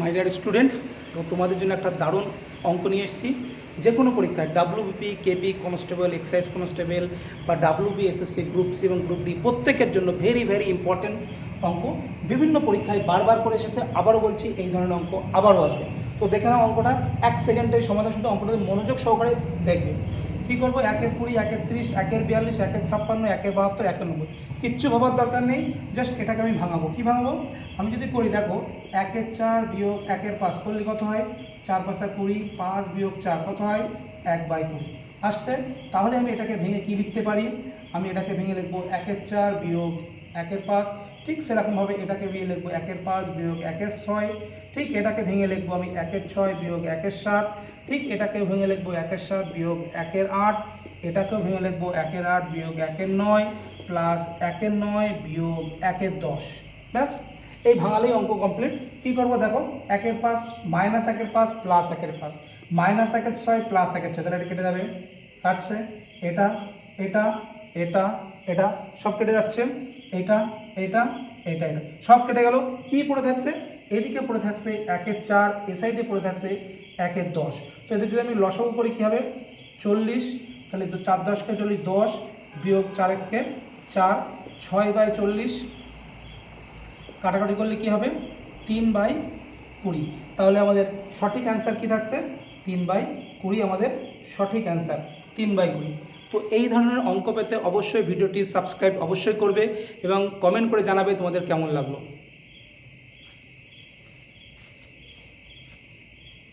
My dear student তো তোমাদের জন্য একটা দারুণ অঙ্ক নিয়ে এসেছি। যে কোনো পরীক্ষায় WBP KP constable excise constable বা ডাব্লিউবি এসএসসি গ্রুপ সি এবং গ্রুপ ডি প্রত্যেকের জন্য ভেরি ভেরি ইম্পর্ট্যান্ট অঙ্ক। বিভিন্ন পরীক্ষায় বারবার করে এসেছে, আবারও বলছি এই ধরনের অঙ্ক আবারও আসবে। তো দেখে নাও অঙ্কটা, এক সেকেন্ডে সমাধান শুধু অঙ্কটা মনোযোগ সহকারে দেখবে। কী করব? একের কুড়ি, একের ত্রিশ, একের বিয়াল্লিশ, একের ছাপ্পান্ন, একের বাহাত্তর, একের নব্বই। কিচ্ছু ভাবার দরকার নেই জাস্ট এটাকে আমি ভাঙাবো। কী ভাঙাবো? আমি যদি করি, দেখো, একের চার বিয়োগ একের পাঁচ করলে কত হয়? চার পাঁচা কুড়ি, পাঁচ বিয়োগ চার কত হয়? এক বাই কুড়ি। আসছে? তাহলে আমি এটাকে ভেঙে কি লিখতে পারি? আমি এটাকে ভেঙে লিখব একের চার বিয়োগ একের পাঁচ, ঠিক সেরকমভাবে এটাকে ভেঙে লিখব একের পাঁচ বিয়োগ একের ছয়, ঠিক এটাকে ভেঙে লিখব আমি একের ছয় বিয়োগ একের সাত, ঠিক এটাকে ভেঙে লিখব একের সাত বিয়োগ একের আট, এটাকেও ভেঙে লিখব একের আট বিয়োগ একের নয় প্লাস একের নয় বিয়োগ একের দশ, ব্যাস। এই ভাঙালেই অঙ্ক কমপ্লিট কী করব দেখো? একের পাঁচ মাইনাস একের পাঁচ প্লাস একের পাঁচ। মাইনাস একের ছয় প্লাস একের ছয়, তাহলে এটা কেটে যাবে। কাটছে। এটা এটা এটা এটা, সব কেটে যাচ্ছে। এটা এটা এটা এটা। সব কেটে গেল। কি পড়ে থাকছে? এদিকে পড়ে থাকছে একের চার, এ সাইডে পড়ে থাকছে একের দশ। তো এদের যদি আমি লসাগু করি, কী হবে? চল্লিশ, তাহলে দু- চার দশকে চল্লিশ, দশ বিয়োগ চার এককে চার, ছয় বাই চল্লিশ। কাটাকাটি করলে কি হবে? তিন বাই কুড়ি। তাহলে আমাদের সঠিক অ্যান্সার কি থাকছে? তিন বাই কুড়ি আমাদের সঠিক অ্যান্সার তিন বাই কুড়ি। তো এই ধরনের অঙ্ক পেতে অবশ্যই ভিডিওটি সাবস্ক্রাইব অবশ্যই করবে এবং কমেন্ট করে জানাবে তোমাদের কেমন লাগল।